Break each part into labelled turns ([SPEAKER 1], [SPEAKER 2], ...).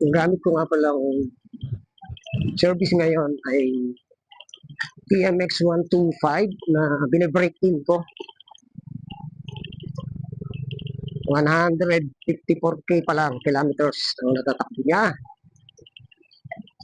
[SPEAKER 1] Yung gamit ko nga palang service ngayon ay TMX 125 na binibreak in ko. 154k pa lang kilometers ang natatakbo niya.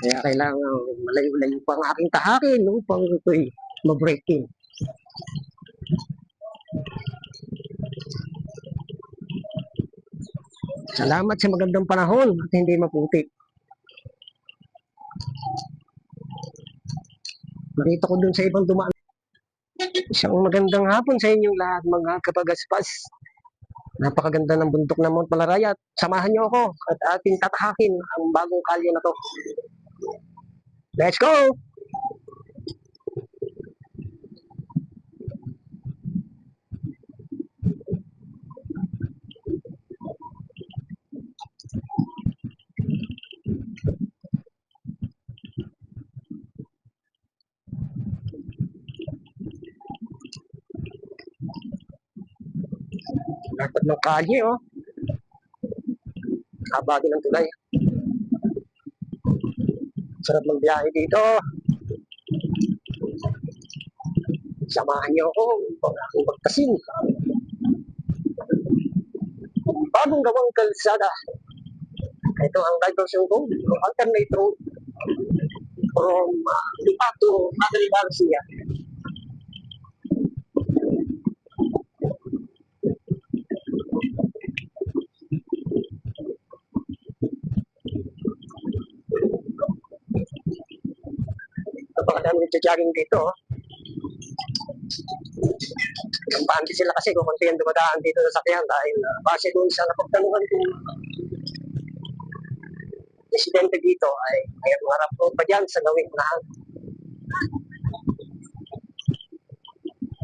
[SPEAKER 1] Kaya kailangan malayo-layo pa ang aking tahakin upang ito'y ma-break in. Salamat sa magandang panahon at hindi maputik. Nakita ko dun sa ibang dumaan. Isang magandang hapon sa inyong lahat mga kapagaspas. Napakaganda ng bundok ng Mount Malaraya. Samahan niyo ako at ating tatahakin ang bagong kalye na to. Let's go! Dapat ng kalye, oh. Haba din ng tulay. Sarap ng biyahe dito. Samahan niyo ako upang aking magkasin. Bagong gawang kalsada. Ito ang diversion ko, alternate road from uh, Lipa to Madre Garcia. Napakadami nagja-jogging dito. oh. Kampante sila kasi kung konti ang dumadaan dito sa sakyan dahil uh, base doon sa napagtanungan ko residente dito ay may mga raport pa dyan sa gawing unahan.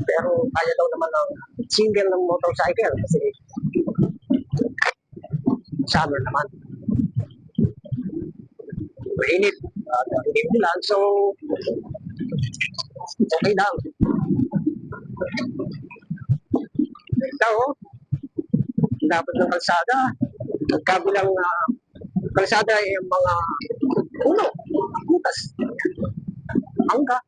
[SPEAKER 1] Pero kaya daw naman ng single ng motorcycle kasi summer naman. Mainit. Uh, hindi ulan. So, okay lang. Ito, oh. Dapat ng kalsada. Kabilang uh, kalsada ay ang mga puno, butas, mangga.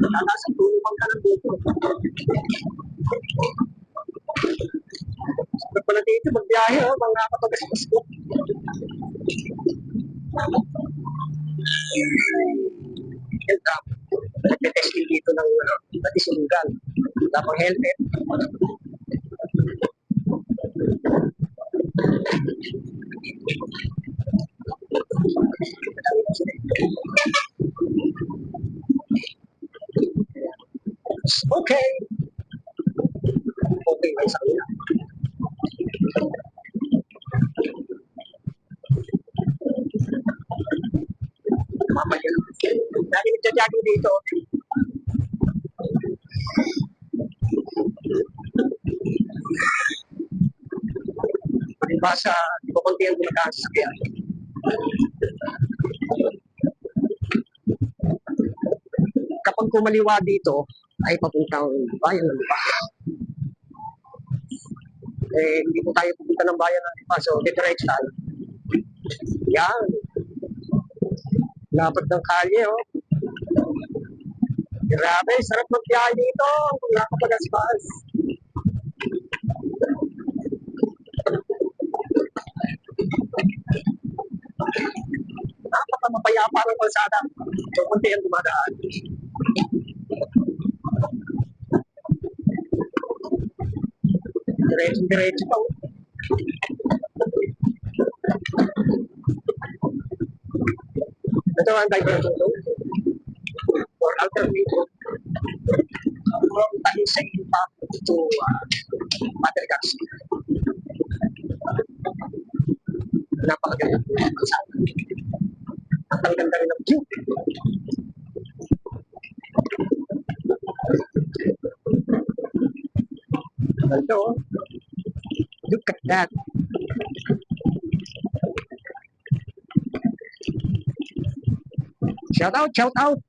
[SPEAKER 1] Nasa puno mangga ng dito. Dito, magbiyahe, oh, mga kapagaspas ko. Yan, tap. Nagte-testing dito ng ano, pati sulugan. Tapang helmet. Okay. Okay ba sa kanila? Mamaya. Dahil nagja-jogging dito. Palibasa, di ba konti ang gumagaan sa sakyan? Kapag kumaliwa dito, ay papuntang bayan ng Lipa. Eh, hindi po tayo pupunta ng bayan ng Lipa, so didiretso tayo. Yan. Lapad ng kalye, oh. Grabe, sarap ng biyahe dito. Wala ka pagaspas. Napaka mapayapa ng kalsada. So, kunti ang dumadaan. Diretso, diretso pa. Ito ang from to uh, Oh. look at that. Shout out, shout out.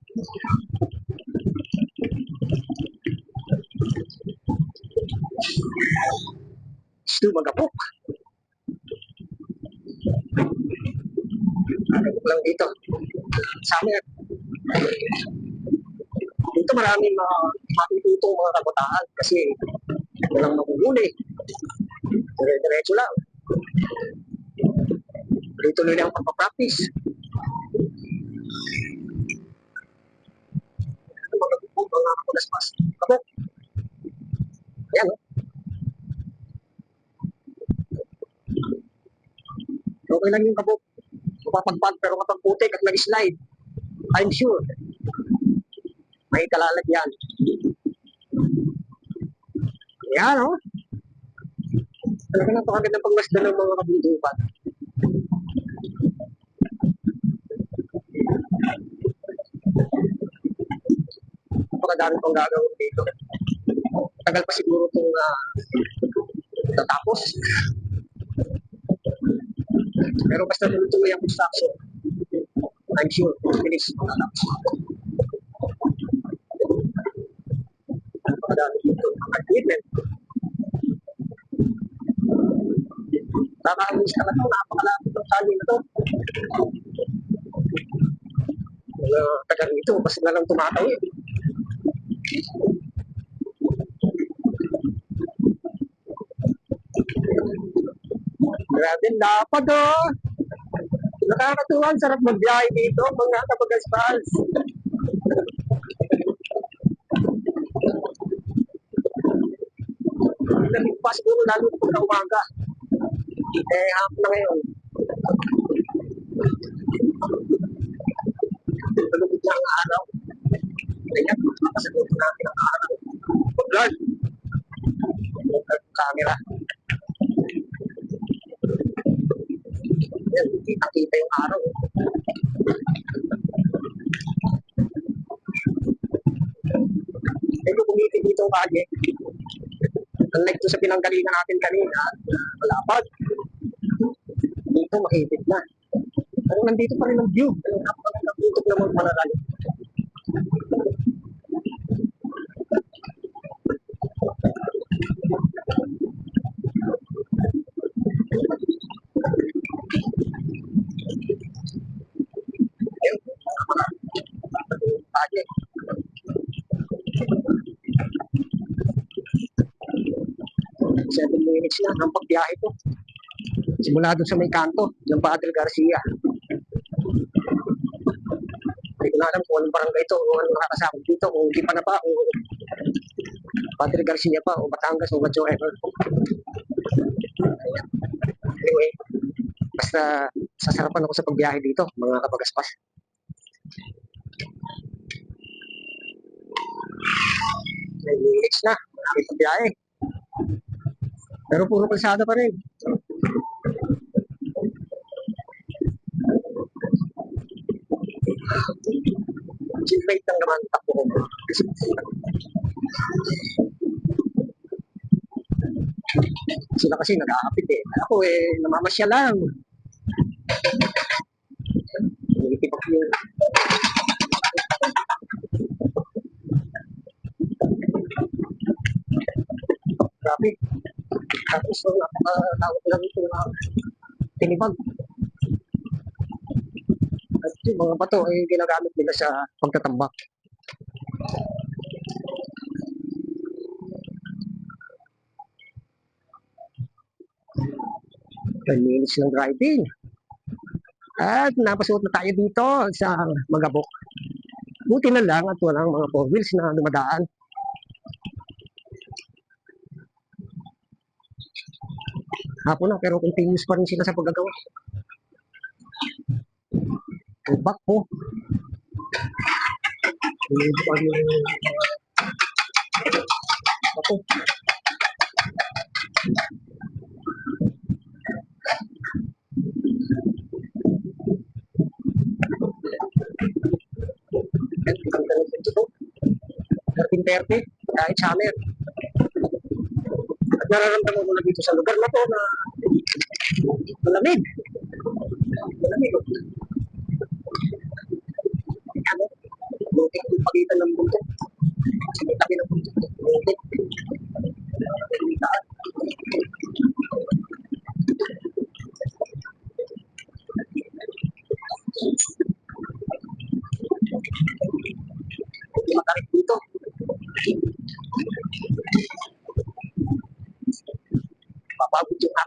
[SPEAKER 1] Stu magapok. Ano lang dito? Summer. Dito maraming mga matututong mga kabataan kasi walang maguhuli. Dire-diretso lang. Tuloy-tuloy lang ang pagpapractice. Ano mga kapok, mga kapulaspas. Kapok. Ayan, oh. Okay lang yung kabok. Mapapagpag pero kapag putik at nag-slide, I'm sure, may kalalagyan. Yan, oh. Talaga napakagandang pagmasdan ng mga kabundukan. Napakadami pang gagawin dito. Tagal pa siguro itong uh, tatapos. Pero basta tuloy-tuloy ang construction, I'm sure, finish matatapos. Napakadami dito. Equipment. Nakakamiss ka na ito. Napakalapit ng sali na to. Mga taga rito, basta na lang tumatawid. Grabe, lapad oh! Nakakatuwa, sarap magbiyahe dito, mga kapag-aspals. Lamig pa siguro lalo pag na umaga. Eh, hapon na ngayon. Malubog na ang araw. Kaya, makasagot natin ang araw. Pag-guard. Pag-guard ang camera. Yan, kita-kita yung araw. Kung kumiti dito ang kage, unlike sa pinanggalingan natin kanina, malapad. Dito, makitid na. Pero nandito pa rin ang view. Napakagandang tutok naman panarali. Ayun, mga. Minutes lang ang pagbiyahe ko. Simula doon sa may kanto, ng Padre Garcia. Hindi ko na alam kung anong barangay ito, kung anong nakakasama dito, kung hindi pa na pa, o Padre Garcia pa, o Batangas, o whatsoever. Anyway, basta sasarapan ako sa pagbiyahe dito, mga kapagaspas. May minutes na, marami pagbiyahe. Pero puro kalsada pa rin. Chinmate lang naman takbo ko. Sila kasi nag-aapit eh. Ako eh, namamasya lang. Yun. Traffic. Tapos so, napakatawag lang ito na tinibag. At yung mga bato ay ginagamit nila sa pagtatambak. Minutes ng driving. At napasuot na tayo dito sa Magabok. Buti na lang at walang mga four wheels na dumadaan. Hapon na pero continuous pa rin sila sa paggagawa. Tubak po. Hindi pa rin yung ako. Ang ito. 1330, kahit summer. At nararamdaman mo na dito sa lugar na to na malamig. Malamig. Ano? Buti pagitan ng bundok. Sa may tabi ng bundok. Hindi matarik dito.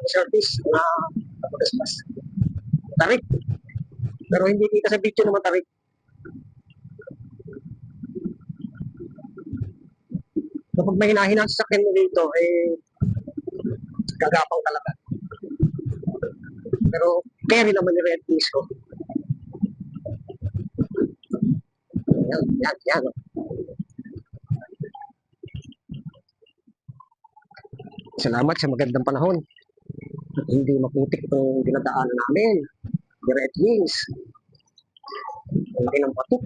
[SPEAKER 1] Service na napagaspas. Tarik. Pero hindi kita sa video na matarik. Kapag may hinahinang sasakyan mo dito, eh, gagapang talaga. Pero, carry naman yung red piece ko. Yan, yan, yan. Salamat sa magandang panahon. Hindi maputik itong dinadaanan namin. Red wings. Laki ng bato.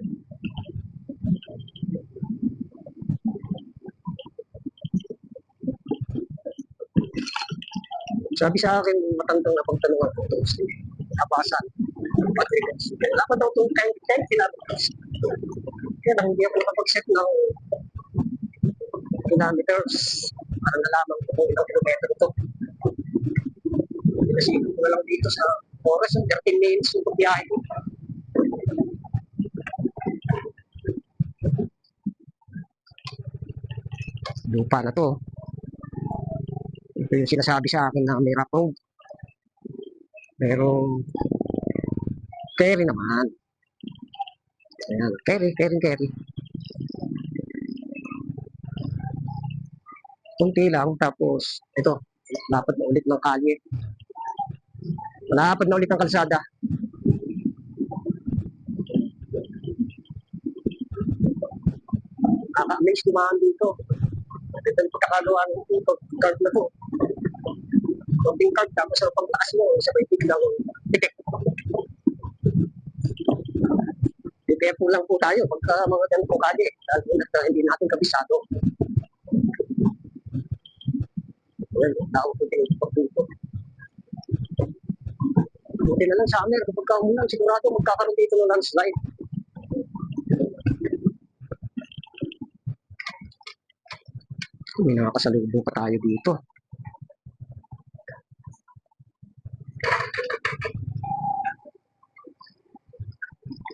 [SPEAKER 1] Sabi sa akin, matandang na pagtanong ako ito. Nabasan. Wala pa daw itong 10 kilometers. Kaya lang, hindi ako nakapag-set ng kilometers. Para nalaman ko kung ilang kilometro ito. Kasi ko na lang dito sa oras, 13 minutes yung pagbiyahe ko. Lupa na to. Ito yung sinasabi sa akin na may rock road. Pero, carry naman. Ayan, carry, carry, carry. Kunti lang, tapos, ito, lapad na ulit ng kalye. Malapad na ulit ng kalsada. Nakaka-amaze dumaan dito. Ito yung pagkakagawa ng ito, card na to. Konting card, tapos sa pagtaas mo, sabay biglang titik. Kaya po lang po tayo pagka mga ganito kali, dahil hindi natin kabisado. Well, tao po din pagtuto. Buti na lang summer, kapag kaumulan, sigurado magkakaroon dito ng landslide. May nakakasalubong pa tayo dito.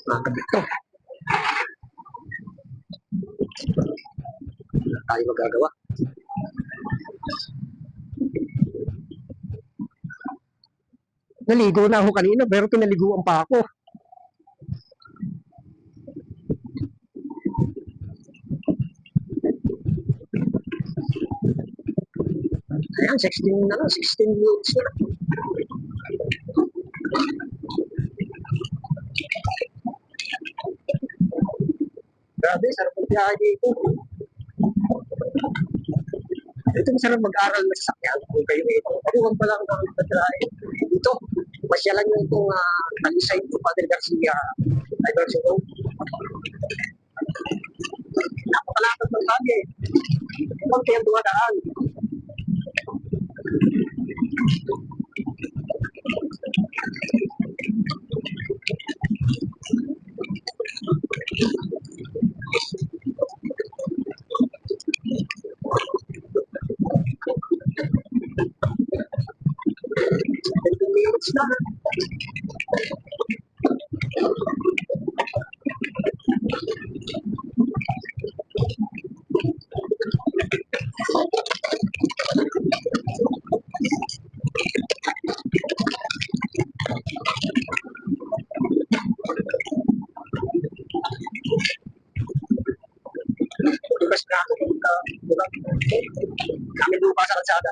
[SPEAKER 1] Nakakabit to. Wala tayo magagawa. Naligo na ako kanina pero pinaliguan pa ako. Ayan, 16 na lang, 16 minutes na. Grabe, sarap ang biyahe dito. Ito masarap mag-aral na sasakyan kung kayo ito. Pagkuhan pa lang ng pagdalain. Pasyalan nyo itong uh, Talisay to Padre Garcia Diversion Road. Napakalapad ng kage. Ibang kayang dumadaan. Kami lupa sa kalsada.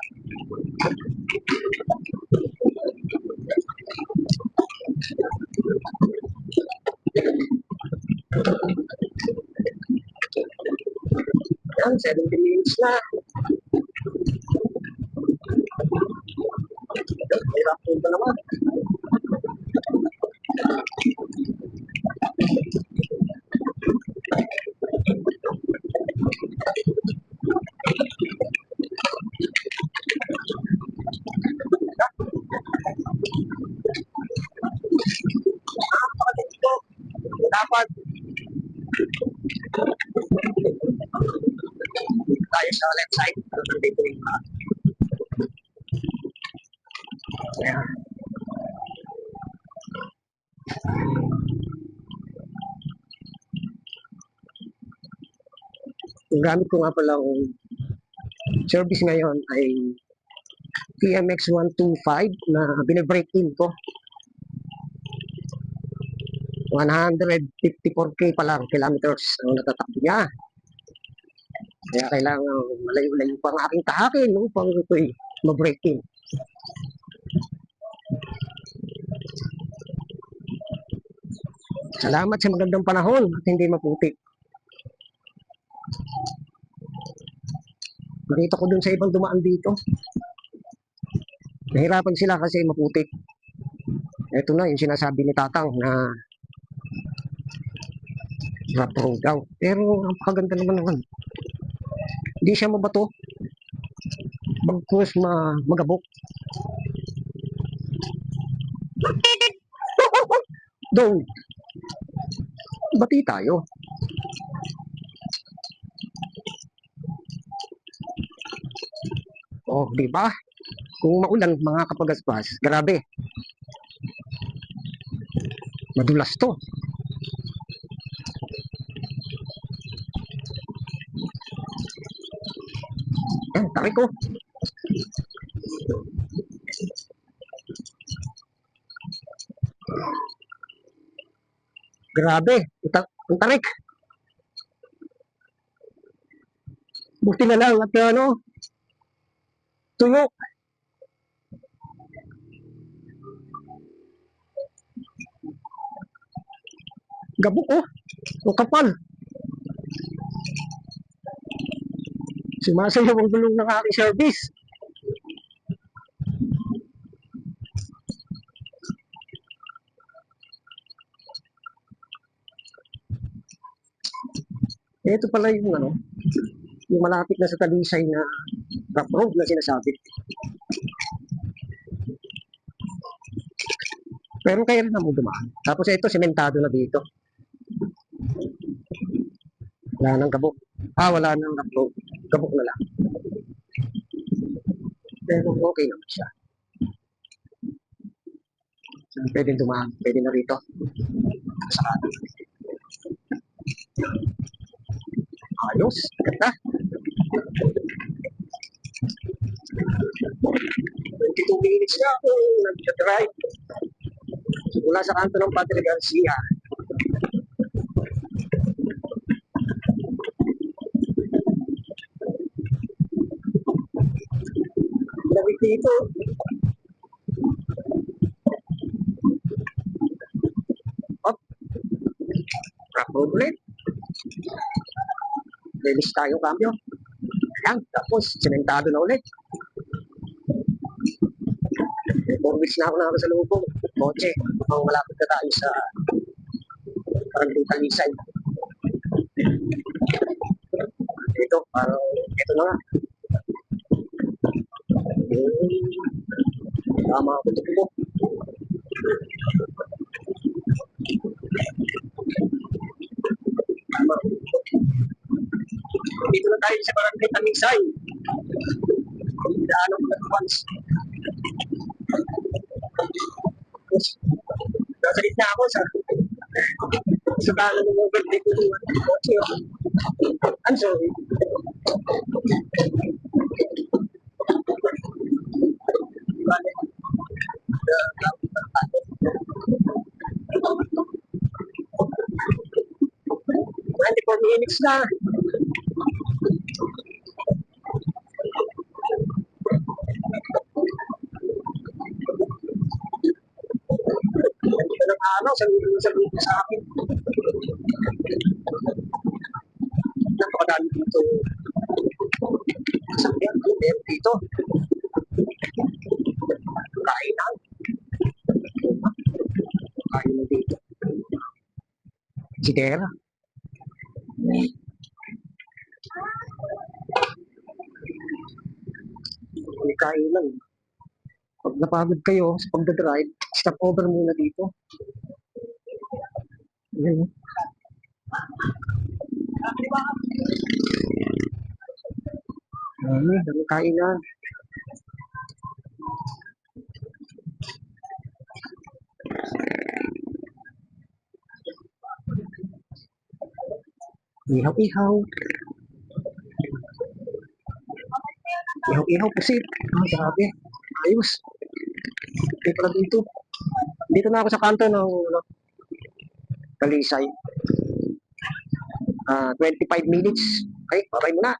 [SPEAKER 1] Yan, 70 minutes na. Hirap din pa naman. Tayo sa left side. Nandito yung mga. Ayan. Yung gamit ko nga pala ang service ngayon ay TMX 125 na binibreak in ko. 154k pa lang kilometers ang natatakbo niya. Kaya kailangan malayo-layo pa ang aking tahakin upang ito'y ma-break in. Salamat sa magandang panahon at hindi maputik. Nakita ko dun sa ibang dumaan dito. Nahirapan sila kasi maputik. Ito na yung sinasabi ni Tatang na rough road daw. Pero ang pakaganda naman naman. Hindi siya mabato. Bagkus ma magabok. Dong. Bati tayo. Oh, di ba? Kung maulan mga kapagaspas, grabe. Madulas to. Taki ko. Grabe, ang tarik. Buti na lang at ano, tuyo. Gabok oh. O kapal. Sumasayaw ang gulong ng aking service. Ito pala yung ano, yung malapit na sa Talisay na rough road na sinasabi. Pero kaya rin naman dumaan. Tapos ito, sementado na dito. Wala nang gabok. Ah, wala nang road. Gabok na lang. Pero okay naman siya. Pwede dumaan. Pwede na rito. Sa. Ayos. Ganda. 22 minutes na ako nag-drive. Mula sa kanto ng Padre Garcia. Lamig dito. Up. Road ulit. Release tayo cambio. Ayan, tapos sementado na ulit. Four na ako na sa lubong. Kotse, mukhang malapit na tayo sa Barangay Talisay. Ito, parang ito na nga. Ito po. Tama. Dito na tayo sa Barangay Talisay. Daanan ko na once. Nasa gitna ako sa sa daanan ng overtake ko. I'm sorry. Minutes na. Ng araw, sa sa sa akin. Napakadami dito. Sasakyan, ano meron dito? Kainan. Kainan dito. Sidera. May kainan. Pag napagod kayo sa pagdadrive, stop over muna dito. Ayan. Dami, dami kainan. Ihaw-ihaw. Ihaw-ihaw pusit. Ah, grabe. Ayos. Okay pala dito. Dito na ako sa kanto ng ano, Talisay. Ah, 25 minutes. Okay, babay muna.